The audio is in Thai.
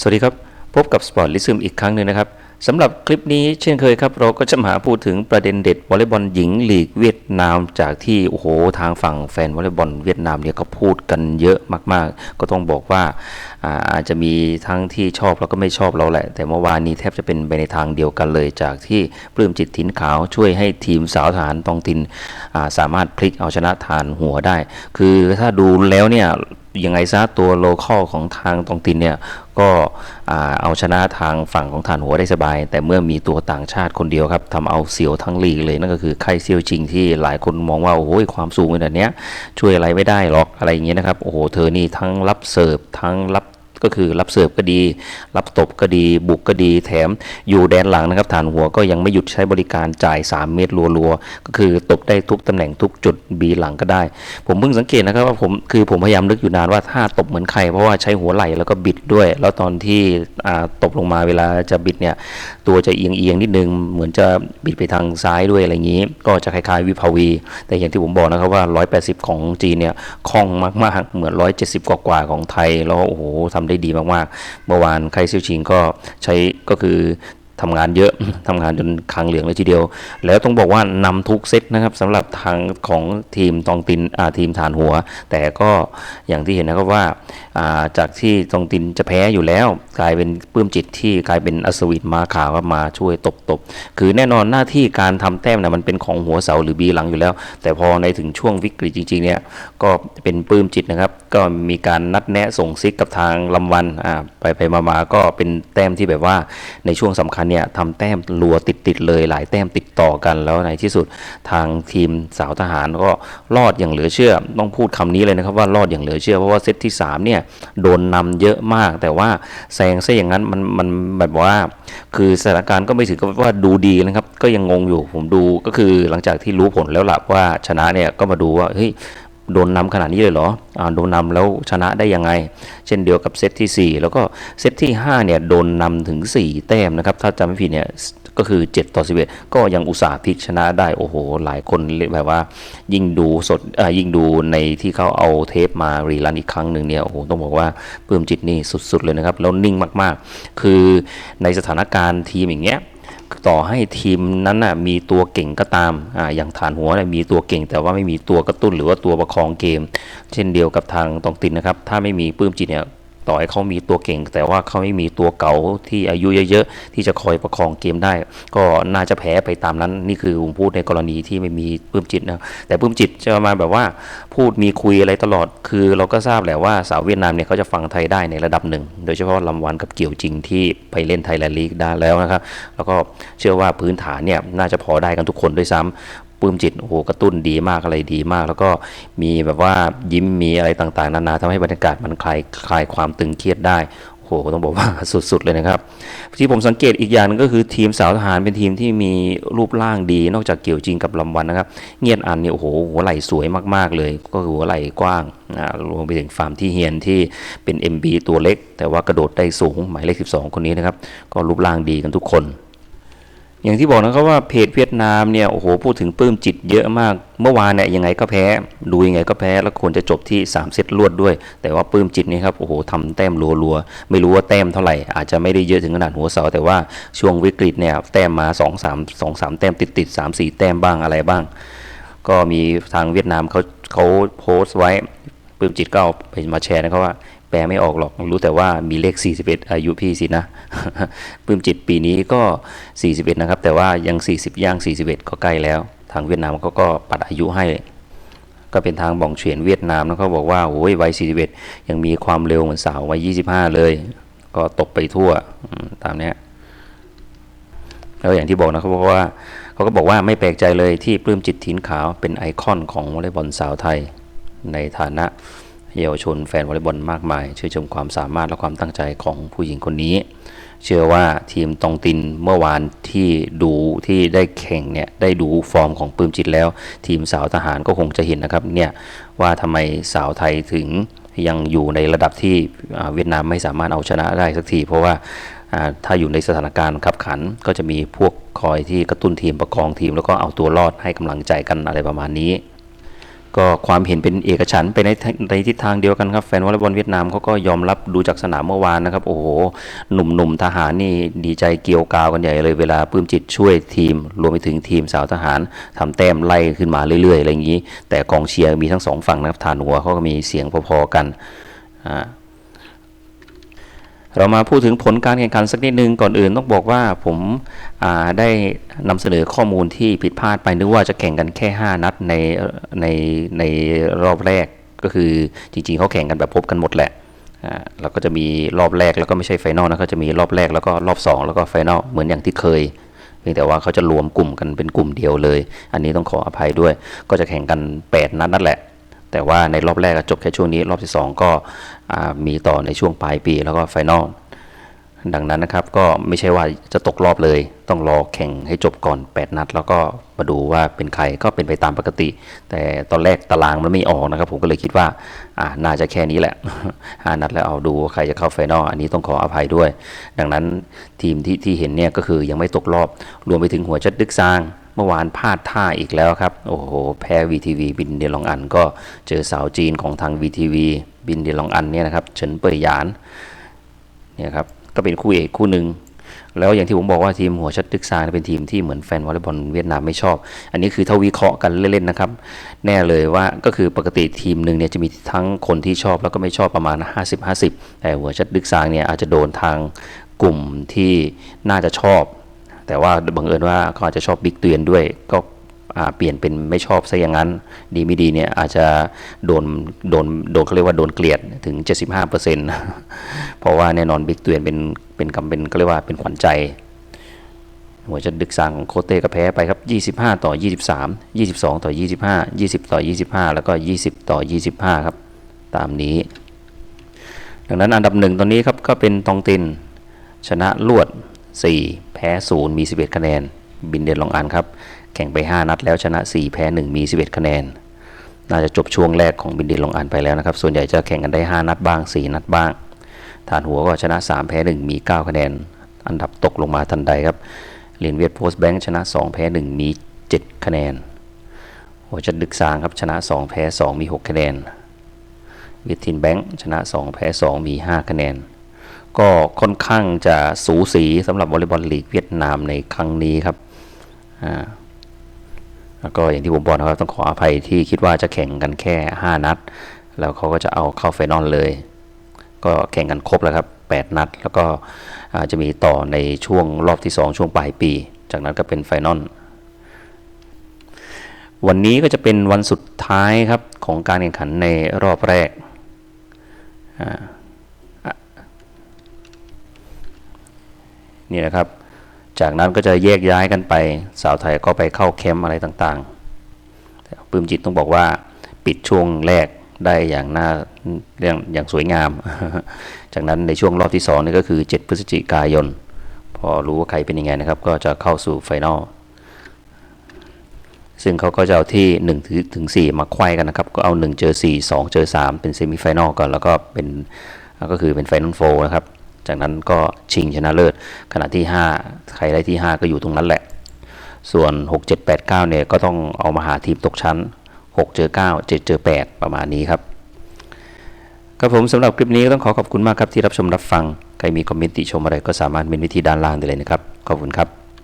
สวัสดีครับ พบกับสปอร์ตลิซึมอีกครั้งหนึ่งนะครับสำหรับคลิปนี้เช่นเคยครับ เราก็จะมาพูดถึงประเด็นเด็ดวอลเลย์บอลหญิงลีกเวียดนามจากที่โอ้โหทางฝั่งแฟนวอลเลย์บอลเวียดนามเนี่ยก็พูดกันเยอะมากๆ ก็ต้องบอกว่าอาจจะมีทั้งที่ชอบแล้วก็ไม่ชอบเราแหละ แต่เมื่อวานนี้แทบจะเป็นไปในทางเดียวกันเลย จากที่ปลื้มจิตถินขาวช่วยให้ทีมสาวทหารตองตินาสามารถพลิกเอาชนะทานหัวได้ คือถ้าดูแล้วเนี่ยยังไงซะตัวโลคอลของทางตองตินเนี่ยก็เอาชนะทางฝั่งของฐานหัวได้สบาย แต่เมื่อมีตัวต่างชาติคนเดียวครับทำเอาเสียวทั้งลีกเลย นั่นก็คือไคเซียวจริงที่หลายคนมองว่าโอ้ยความสูงขนาดเนี้ยช่วยอะไรไม่ได้หรอกอะไรอย่างเงี้ยนะครับโอ้โหเธอนี่ทั้งรับเสิร์ฟทั้งรับ ก็คือรับเสิร์ฟก็ดี รับตบก็ดี บุกก็ดี แถมอยู่แดนหลังนะครับ ฐานหัวก็ยังไม่หยุดใช้บริการจ่าย 3 เมตรรัวๆ ก็คือตบได้ทุกตำแหน่งทุกจุดบีหลังก็ได้ ผมเพิ่งสังเกตนะครับว่าผมคือผมพยายามนึกอยู่นานว่าถ้าตบเหมือนใครเพราะว่าใช้หัวไหล่แล้วก็บิดด้วย แล้วตอนที่ตบลงมาเวลาจะบิดเนี่ยตัวจะเอียงเอียงนิดนึงเหมือนจะบิดไปทางซ้ายด้วยอะไรอย่างนี้ ก็จะคล้ายๆวิภาวี แต่อย่างที่ผมบอกนะครับว่า 180 ของจีนเนี่ยคล่องมากๆเหมือน 170 กว่าๆของไทยแล้วโอ้โหทำได้ดีมากๆ เมื่อวานไคซิวชิงก็ใช้ก็คือ ทำงานเยอะทำงานจนคางเหลืองเลยทีเดียว แล้วต้องบอกว่านำทุกเซตนะครับสำหรับทางของทีมตองตินทีมฐานหัว แต่ก็อย่างที่เห็นนะครับว่าาจากที่ตองตินจะแพ้อยู่แล้ว กลายเป็นปลื้มจิตที่กลายเป็นอัศวินมาขาวมาช่วยตบตบคือแน่นอนหน้าที่การทำแต้มนะมันเป็นของหัวเสาหรือบีหลังอยู่แล้ว แต่พอในถึงช่วงวิกฤตจริงๆเนี่ยก็เป็นปลื้มจิตนะครับ ก็มีการนัดแนะส่งซิกกับทางลำวันไปไปมามาก็เป็นแต้มที่แบบว่าในช่วงสำคัญเนี่ยทำแต้มรัวติดติดๆเลยหลายแต้มติดต่อกันแล้วในที่สุดทางทีมสาวทหารก็รอดอย่างเหลือเชื่อ ต้องพูดคำนี้เลยนะครับว่ารอดอย่างเหลือเชื่อ เพราะว่าเซตที่สามเนี่ยโดนนำเยอะมาก แต่ว่าแซงซะอย่างนั้นมันมันแบบว่า คือสถานการณ์ก็ไม่ถือกับว่าดูดีนะครับ ก็ยังงงอยู่ผมดูก็คือหลังจากที่รู้ผลแล้วหล่ะว่าชนะเนี่ยก็มาดูว่าเฮ้ย โดนนำขนาดนี้เลยเหรออโดนนำแล้วชนะได้ยังไง เช่นเดียวกับเซตที่ 4 แล้วก็เซตที่5เนี่ยโดนนำถึง 4 แต้มนะครับ ถ้าจำไม่ผิดเนี่ยก็คือ 7 ต่อ 11 ก็ยังอุตส่าห์พลิกชนะได้ โอ้โห หลายคนเรียกแบบว่า ยิ่งดูสดยิ่งดูในที่เขาเอาเทปมารีรันอีกครั้งหนึ่งเนี่ย โอ้โห ต้องบอกว่าปลื้มจิตนี่สุดๆเลยนะครับ แล้วนิ่งมากๆ คือในสถานการณ์ทีมอย่างเงี้ย ต่อให้ทีมนั้นน่ะมีตัวเก่งก็ตามอ่าอย่างฐานหัวเนี่ยมีตัวเก่ง แต่ว่าไม่มีตัวกระตุ้นหรือว่าตัวประคองเกม เช่นเดียวกับทางตองตินนะครับ ถ้าไม่มีปื้มจิตเนี่ย ต่อให้เขามีตัวเก่ง แต่ว่าเขาไม่มีตัวเก่าที่อายุเยอะๆที่จะคอยประคองเกมได้ ก็น่าจะแพ้ไปตามนั้น นี่คือผมพูดในกรณีที่ไม่มีปื้มจิตนะแต่ปื้มจิตจะมาแบบว่าพูดมีคุยอะไรตลอด คือเราก็ทราบแหละว่าสาวเวียดนามเนี่ยเขาจะฟังไทยได้ในระดับหนึ่ง โดยเฉพาะลำวันกับเกี่ยวจริงที่ไปเล่นไทยแลนด์ลีกได้แล้วนะครับแล้วก็เชื่อว่าพื้นฐานเนี่ยน่าจะพอได้กันทุกคนด้วยซ้ำ ปลื้มจิตโอ้โหกระตุ้นดีมากอะไรดีมาก แล้วก็มีแบบว่ายิ้มมีอะไรต่างๆ นานาทำให้บรรยากาศมันคลายคลายความตึงเครียดได้โอ้โหต้องบอกว่าสุดๆเลยนะครับ ที่ผมสังเกตอีกอย่างหนึงก็คือทีมสาวทหารเป็นทีมที่มีรูปร่างดี นอกจากเกี่ยวจริงกับลำวันนะครับ เงียนอันเนี่ยโอ้โหหัวไหล่สวยมากๆเลย ก็คือหัวไหล่กว้างรวมไปถึงฟาร์มที่เฮียนที่เป็น MB ตัวเล็ก แต่ว่ากระโดดได้สูงหมายเลข 12 คนนี้นะครับ ก็รูปร่างดีกันทุกคน อย่างที่บอกนะครับว่าเพจเวียดนามเนี่ยโอ้โหพูดถึงปลื้มจิตเยอะมาก เมื่อวานเนี่ยยังไงก็แพ้ ดูยังไงก็แพ้แล้วควรจะจบที่ 3 เซตรวดด้วย แต่ว่าปลื้มจิตนี่ครับโอ้โหทำแต้มรัวๆ ไม่รู้ว่าแต้มเท่าไหร่ อาจจะไม่ได้เยอะถึงขนาดหัวเสา แต่ว่าช่วงวิกฤตเนี่ยแต้มมา 2 3 2 3 แต้มติดติด3 4 แต้มบ้างอะไรบ้าง ก็มีทางเวียดนามเขาเขาโพสต์ไว้ปลื้มจิตก็เอาไปมาแชร์นะครับว่า แปลไม่ออกหรอก รู้แต่ว่ามีเลข 41 อายุพี่สินะปื้มจิตปีนี้ก็ 41 นะครับ แต่ว่ายัง 40 ย่าง 41 ก็ใกล้แล้ว ทางเวียดนามเขาก็ปัดอายุให้ ก็เป็นทางบ่องเฉียนเวียดนามนะเขาบอกว่าโอ้ยวัย 41 ยังมีความเร็วเหมือนสาววัย 25 เลย ก็ตบไปทั่วตามเนี้ยแล้วอย่างที่บอกนะเขาบอกว่าเขาก็บอกว่าไม่แปลกใจเลยที่ปลื้มจิตถินขาวเป็นไอคอนของวอลเลย์บอลสาวไทยในฐานะ เยาวชนแฟนวอลเลย์บอลมากมายชื่นชมความสามารถและความตั้งใจของผู้หญิงคนนี้ เชื่อว่าทีมตองตินเมื่อวานที่ดูที่ได้แข่งเนี่ยได้ดูฟอร์มของปื้มจิตแล้ว ทีมสาวทหารก็คงจะเห็นนะครับเนี่ยว่าทำไมสาวไทยถึงยังอยู่ในระดับที่เวียดนามไม่สามารถเอาชนะได้สักที เพราะว่าถ้าอยู่ในสถานการณ์ขับขันก็จะมีพวกคอยที่กระตุ้นทีมประคองทีม แล้วก็เอาตัวรอดให้กำลังใจกันอะไรประมาณนี้ ก็ความเห็นเป็นเอกฉันท์ไปในในทิศทางเดียวกันครับแฟนวอลเลย์บอลเวียดนามเขาก็ยอมรับดูจากสนามเมื่อวานนะครับ โอ้โห หนุ่มๆทหารนี่ดีใจเกี่ยวกาวกันใหญ่เลยเวลาปื้มจิตช่วยทีม รวมไปถึงทีมสาวทหารทำแต้มไล่ขึ้นมาเรื่อยๆอะไรอย่างนี้ แต่กองเชียร์มีทั้งสองฝั่งนะครับฐานหัวเขาก็มีเสียงพอๆกันอ่า เรามาพูดถึงผลการแข่งขันสักนิดนึงก่อนอื่นต้องบอกว่าผมาได้นำเสนอข้อมูลที่ผิดพลาดไปนึกว่าจะแข่งกันแค่ 5 นัดในในในรอบแรกก็คือจริงๆเขาแข่งกันแบบพบกันหมดแหละแล้วก็จะมีรอบแรกแล้วก็ไม่ใช่ไฟนอลนะเขาจะมีรอบแรกแล้วก็รอบ 2 แล้วก็ไฟนอลเหมือนอย่างที่เคยเพียงแต่ว่าเขาจะรวมกลุ่มกันเป็นกลุ่มเดียวเลย อันนี้ต้องขออภัยด้วย ก็จะแข่งกัน 8 นัดนั่นแหละ แต่ว่าในรอบแรกก็จบแค่ช่วงนี้ รอบที่ 2 ก็มีต่อในช่วงปลายปีแล้วก็ไฟนอลดังนั้นนะครับก็ไม่ใช่ว่าจะตกรอบเลย ต้องรอแข่งให้จบก่อน 8 นัด แล้วก็มาดูว่าเป็นใครก็เป็นไปตามปกติ แต่ตอนแรกตารางมันไม่ออกนะครับ ผมก็เลยคิดว่าอ่าน่าจะแค่นี้แหละห้านัดแล้วเอาดูใครจะเข้าไฟนอลอันนี้ต้องขออภัยด้วย ดังนั้นทีมที่ที่เห็นเนี่ยก็คือยังไม่ตกรอบรวมไปถึงหัวจัดดึกซาง เมื่อวานพลาดท่าอีกแล้วครับ โอ้โห แพ้ VTV บินเดลองอันก็เจอสาวจีนของทาง VTV บินเดลองอันเนี่ยนะครับเฉินเปยหยานเนี่ยครับก็เป็นคู่เอกคู่หนึ่งแล้วอย่างที่ผมบอกว่าทีมหัวชัดตึกซางเป็นทีมที่เหมือนแฟนวอลเลย์บอลเวียดนามไม่ชอบ อันนี้คือถ้าวิเคราะห์กันเล่นๆนะครับ แน่เลยว่าก็คือปกติทีมหนึ่งเนี่ยจะมีทั้งคนที่ชอบแล้วก็ไม่ชอบประมาณ 50-50 แต่หัวชัดตึกซางเนี่ยอาจจะโดนทางกลุ่มที่น่าจะชอบ แต่ว่าบังเอิญว่าเขาอาจจะชอบบิ๊กเตียนด้วย ก็เปลี่ยนเป็นไม่ชอบซะอย่างนั้น ดีไม่ดีเนี่ยอาจจะโดนโดนโดนเขาเรียกว่าโดนเกลียดถึง 75%เพราะว่าแน่นอนบิ๊กเตียนเป็นเป็นคำเป็นเขาเรียกว่าเป็นขวัญใจหัวจะดึกสางของโคเต้ก็แพ้ไปครับ 25 ต่อ 23 22 ต่อ 25 20 ต่อ 25 แล้วก็ 20 ต่อ 25 ครับ ตามนี้ ดังนั้นอันดับหนึ่งตอนนี้ครับก็เป็นตองติน ชนะลวด 4 แพ้0มี 11 คะแนน บินเดนลองอันครับ แข่งไป 5 นัดแล้วชนะ 4 แพ้ 1 มี 11 คะแนน น่าจะจบช่วงแรกของบินเดนลองอันไปแล้วนะครับ ส่วนใหญ่จะแข่งกันได้ 5 นัดบ้าง 4 นัดบ้าง ฐานหัวก็ชนะ 3 แพ้ 1 มี 9 คะแนน อันดับตกลงมาทันใดครับเหรียญเวียดโพสต์แบงค์ชนะ 2 แพ้ 1 มี 7 คะแนนหัวจัดดึกสางครับชนะ 2 แพ้ 2 มี 6 คะแนนวียดทินแบงค์ชนะ 2 แพ้ 2 มี 5 คะแนน ก็ค่อนข้างจะสูสีสำหรับวอลเลย์บอลลีกเวียดนามในครั้งนี้ครับอ่าแล้วก็อย่างที่ผมบอกนะครับ ต้องขออภัยที่คิดว่าจะแข่งกันแค่ 5 นัด แล้วเขาก็จะเอาเข้าไฟนอลเลย ก็แข่งกันครบแล้วครับ 8 นัด แล้วก็จะมีต่อในช่วงรอบที่ 2 ช่วงปลายปี จากนั้นก็เป็นไฟนอลวันนี้ก็จะเป็นวันสุดท้ายครับ ของการแข่งขันในรอบแรกอ่าอะ นี่นะครับ จากนั้นก็จะแยกย้ายกันไป สาวไทยก็ไปเข้าแคมป์อะไรต่างๆแต่ปลื้มจิตต้องบอกว่าปิดช่วงแรกได้อย่างน่าอย่างอย่างสวยงาม จากนั้นในช่วงรอบที่2นี่ก็คือ 7 พฤศจิกายน พอรู้ว่าใครเป็นยังไงนะครับ ก็จะเข้าสู่ไฟนอลซึ่งเขาก็จะเอาที่1ถึงถึง4มาไขว้กันนะครับ ก็เอา 1 เจอ 4 2 เจอ 3 เป็นเซมิไฟนอลก่อน แล้วก็เป็นก็คือเป็นไฟนอลโฟนะครับ จากนั้นก็ชิงชนะเลิศ ขณะที่ 5 ใครได้ที่ 5 ก็อยู่ตรงนั้นแหละ ส่วน 6 7 8 9เนี่ยก็ต้องเอามาหาทีมตกชั้น 6 เจอ 9 7 เจอ 8 ประมาณนี้ครับครับผมสำหรับคลิปนี้ก็ต้องขอขอบคุณมากครับที่รับชมรับฟัง ใครมีคอมเมนต์ติชมอะไรก็สามารถเมนไว้ที่ด้านล่างได้เลยนะครับ ขอบคุณครับ